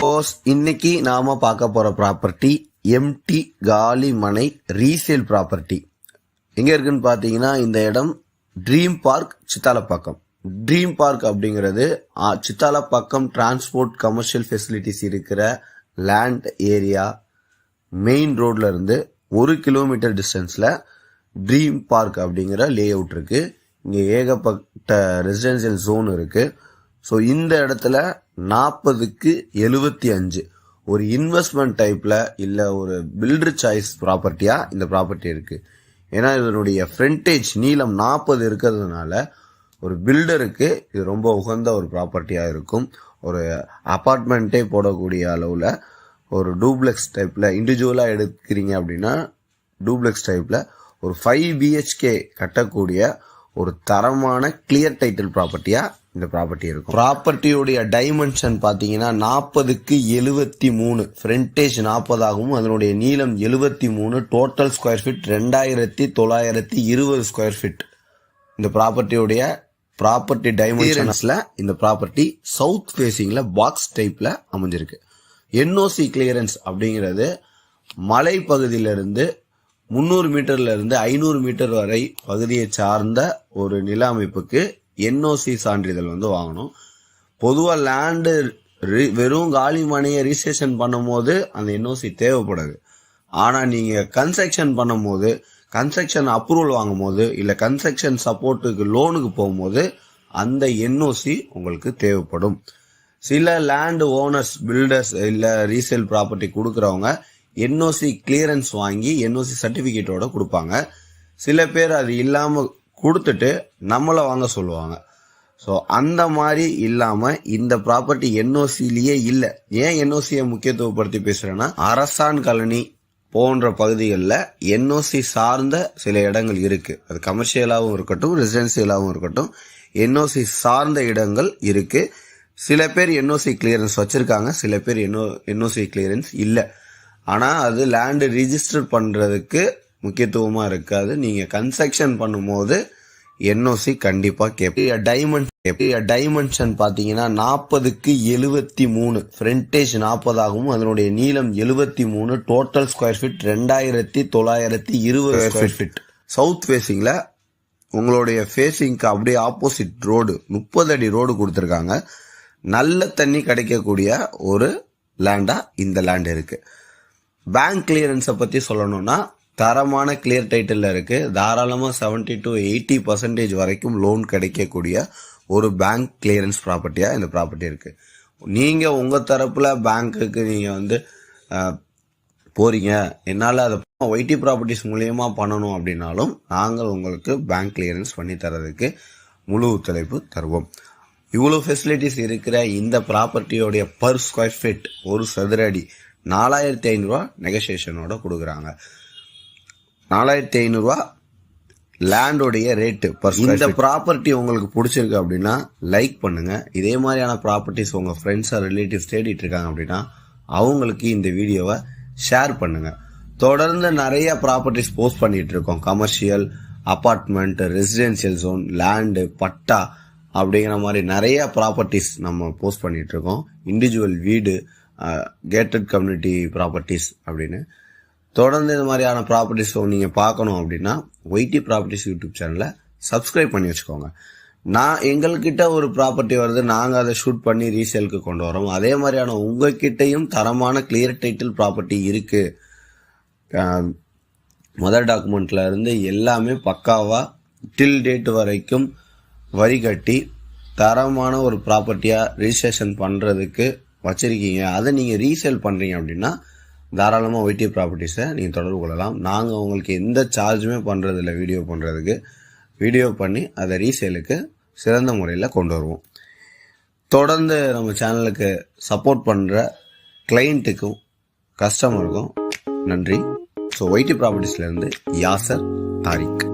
போஸ் இன்னைக்கு நாம பார்க்க போற ப்ராப்பர்ட்டி எம்டி காலி மனை ரீசேல் ப்ராப்பர்ட்டி எங்க இருக்குன்னு பாத்தீங்கன்னா இந்த இடம் dream park Sithalapakkam. Dream park அப்படிங்கிறது சித்தாலப்பாக்கம் டிரான்ஸ்போர்ட் கமர்ஷியல் ஃபெசிலிட்டிஸ் இருக்கிற லேண்ட் ஏரியா மெயின் ரோட்ல இருந்து ஒரு கிலோமீட்டர் டிஸ்டன்ஸ்ல ட்ரீம் பார்க் அப்படிங்கிற லே அவுட் இருக்கு. இங்கே ஏகப்பட்ட ரெசிடென்சியல் ஜோன் இருக்குது ஸோ இந்த இடத்துல நாற்பதுக்கு எழுபத்தி அஞ்சு. ஒரு இன்வெஸ்ட்மெண்ட் டைப்பில் இல்லை ஒரு பில்டர் சாய்ஸ் ப்ராப்பர்ட்டியாக இந்த ப்ராப்பர்ட்டி இருக்குது ஏன்னா இதனுடைய ஃப்ரண்டேஜ் நீளம் நாற்பது இருக்கிறதுனால ஒரு பில்டருக்கு இது ரொம்ப உகந்த ஒரு ப்ராப்பர்ட்டியாக இருக்கும். ஒரு அப்பார்ட்மெண்ட்டே போடக்கூடிய அளவில் ஒரு டூப்ளெக்ஸ் டைப்பில் இண்டிவிஜுவலாக எடுக்கிறீங்க அப்படின்னா டூப்ளெக்ஸ் டைப்பில் ஒரு ஃபைவ் பிஹெச்கே கட்டக்கூடிய ஒரு தரமான கிளியர் டைட்டில் ப்ராப்பர்ட்டியாக இந்த ப்ராப்பர்ட்டி இருக்கும். ப்ராப்பர்ட்டியுடைய டைமென்ஷன் பாத்தீங்கன்னா நாற்பதுக்கு எழுபத்தி மூணு. ஃப்ரண்டேஜ் நாற்பதாகவும் அதனுடைய நீளம் எழுபத்தி மூணு. டோட்டல் ஸ்கொயர் ஃபீட் ரெண்டாயிரத்தி தொள்ளாயிரத்தி இருபது ஸ்கொயர் ஃபீட் இந்த ப்ராப்பர்ட்டியுடைய ப்ராப்பர்ட்டி டைமென்ஷன்ஸ்ல இந்த ப்ராப்பர்ட்டி சவுத் ஃபேசிங்ல பாக்ஸ் டைப்ல அமைஞ்சிருக்கு. என்ஓசி கிளியரன்ஸ் அப்படிங்கிறது மலை பகுதியிலிருந்து முந்நூறு மீட்டர்ல இருந்து ஐநூறு மீட்டர் வரை பகுதியை சார்ந்த ஒரு நில அமைப்புக்கு என்ஓசி சான்றிதழ் வந்து வாங்கணும். பொதுவாக லேண்டு வெறும் காலி மனையை ரிஜிஸ்ட்ரேஷன் பண்ணும்போது அந்த என்ஓசி தேவைப்படாது. ஆனால் நீங்கள் கன்ஸ்ட்ரக்ஷன் பண்ணும்போது கன்ஸ்ட்ரக்ஷன் அப்ரூவல் வாங்கும் போது இல்ல கன்ஸ்ட்ரக்ஷன் சப்போர்ட்டுக்கு லோனுக்கு போகும்போது அந்த என்ஓசி உங்களுக்கு தேவைப்படும். சில லேண்டு ஓனர்ஸ் பில்டர்ஸ் இல்லை ரீசேல் ப்ராப்பர்ட்டி கொடுக்குறவங்க என்ஓசி கிளியரன்ஸ் வாங்கி என்ஓசி சர்டிஃபிகேட்டோட கொடுப்பாங்க. சில பேர் அது இல்லாமல் கொடுத்துட்டு நம்மளை வாங்க சொல்லுவாங்க. ஸோ அந்த மாதிரி இல்லாமல் இந்த ப்ராப்பர்ட்டி என்ஓசிலேயே இல்லை. ஏன் என்ஓசியை முக்கியத்துவப்படுத்தி பேசுகிறேன்னா அரசான் காலனி போன்ற பகுதிகளில் என்ஓசி சார்ந்த சில இடங்கள் இருக்குது அது கமர்ஷியலாகவும் இருக்கட்டும் ரெசிடென்சியலாகவும் இருக்கட்டும். என்ஓசி சார்ந்த இடங்கள் இருக்குது சில பேர் என்ஓசி கிளியரன்ஸ் வச்சுருக்காங்க சில பேர் என்ஓசி கிளியரன்ஸ் இல்லை. ஆனால் அது லேண்டு ரிஜிஸ்டர் பண்ணுறதுக்கு முக்கியத்துவமா இருக்காது. நீங்க கன்ஸ்ட்ரக்ஷன் பண்ணும்போது என்ஓசி கண்டிப்பா கேட்பீங்க டைமண்ட் டைமென்ஷன் பாத்தீங்கன்னா நாற்பதுக்கு எழுபத்தி மூணு. ஃப்ரண்டேஜ் நாற்பதாகவும் அதனுடைய நீளம் எழுபத்தி மூணு. டோட்டல் ஸ்கொயர் ஃபீட் ரெண்டாயிரத்தி தொள்ளாயிரத்தி இருபது ஸ்கொயர் ஃபீட் சவுத் ஃபேசிங்ல உங்களுடைய ஃபேசிங்க்கு அப்படியே ஆப்போசிட் ரோடு முப்பது அடி ரோடு கொடுத்துருக்காங்க. நல்ல தண்ணி கிடைக்கக்கூடிய ஒரு லேண்டா இந்த லேண்ட் இருக்கு. பேங்க் கிளியரன்ஸை பத்தி சொல்லணும்னா தரமான கிளியர் டைட்டிலில் இருக்குது தாராளமாக செவன்ட்டி டு எயிட்டி பர்சன்டேஜ் வரைக்கும் லோன் கிடைக்கக்கூடிய ஒரு பேங்க் கிளியரன்ஸ் ப்ராப்பர்ட்டியாக இந்த ப்ராப்பர்ட்டி இருக்குது நீங்கள் உங்கள் தரப்பில் பேங்க்குக்கு நீங்கள் வந்து போகிறீங்க என்னால் அதை ஒய்டி ப்ராப்பர்ட்டிஸ் மூலியமாக பண்ணணும் அப்படின்னாலும் நாங்கள் உங்களுக்கு பேங்க் கிளியரன்ஸ் பண்ணி தரதுக்கு முழு ஒத்துழைப்பு தருவோம். இவ்வளோ ஃபெசிலிட்டிஸ் இருக்கிற இந்த ப்ராப்பர்ட்டியோடைய பர் ஸ்கொயர் ஃபீட் ஒரு சதுர அடி நாலாயிரத்தி ஐநூறுரூவா நெகோசியேஷனோட கொடுக்குறாங்க. நாலாயிரத்தி ஐநூறுரூவா லேண்டோடைய ரேட்டு இந்த ப்ராப்பர்ட்டி உங்களுக்கு பிடிச்சிருக்கு அப்படின்னா லைக் பண்ணுங்க. இதே மாதிரியான ப்ராப்பர்ட்டிஸ் உங்க ஃப்ரெண்ட்ஸ் ரிலேட்டிவ்ஸ் தேடிட்டு இருக்காங்க அப்படின்னா அவங்களுக்கு இந்த வீடியோவை ஷேர் பண்ணுங்க. தொடர்ந்து நிறைய ப்ராப்பர்ட்டிஸ் போஸ்ட் பண்ணிட்டு இருக்கோம். Commercial apartment residential zone land patta அப்படிங்கிற மாதிரி நிறைய ப்ராப்பர்ட்டிஸ் நம்ம போஸ்ட் பண்ணிட்டு இருக்கோம். இண்டிவிஜுவல் வீடு கேட்டட் கம்யூனிட்டி ப்ராப்பர்ட்டிஸ் அப்படின்னு. தொடர்ந்து இந்த மாதிரியான ப்ராப்பர்ட்டிஸ் நீங்கள் பார்க்கணும் அப்படின்னா ஒய்டி ப்ராப்பர்ட்டிஸ் யூடியூப் சேனலை சப்ஸ்கிரைப் பண்ணி வச்சுக்கோங்க. நான் எங்கள்கிட்ட ஒரு ப்ராப்பர்ட்டி வருது நாங்கள் அதை ஷூட் பண்ணி ரீசேலுக்கு கொண்டு வரோம். அதே மாதிரியான உங்ககிட்டையும் தரமான கிளியர் டைட்டில் ப்ராப்பர்ட்டி இருக்குது மதர் டாக்குமெண்ட்ல இருந்து எல்லாமே பக்காவாக டில் டேட் வரைக்கும் வரி கட்டி தரமான ஒரு ப்ராப்பர்ட்டியாக ரிஜிஸ்ட்ரேஷன் பண்ணுறதுக்கு வச்சுருக்கீங்க. அதை நீங்கள் ரீசேல் பண்ணுறீங்க அப்படின்னா தாராளமாக ஒய்டி ப்ராப்பர்ட்டிஸை நீங்கள் தொடர்பு கொள்ளலாம். நாங்கள் உங்களுக்கு எந்த சார்ஜுமே பண்ணுறதில்ல வீடியோ பண்ணுறதுக்கு வீடியோ பண்ணி அதை ரீசேலுக்கு சிறந்த முறையில் கொண்டு வருவோம். தொடர்ந்து நம்ம சேனலுக்கு சப்போர்ட் பண்ணுற கிளைண்ட்டுக்கும் கஸ்டமருக்கும் நன்றி. ஸோ ஒய்டி ப்ராப்பர்ட்டிஸ்லேருந்து யாசர் தாரிக்.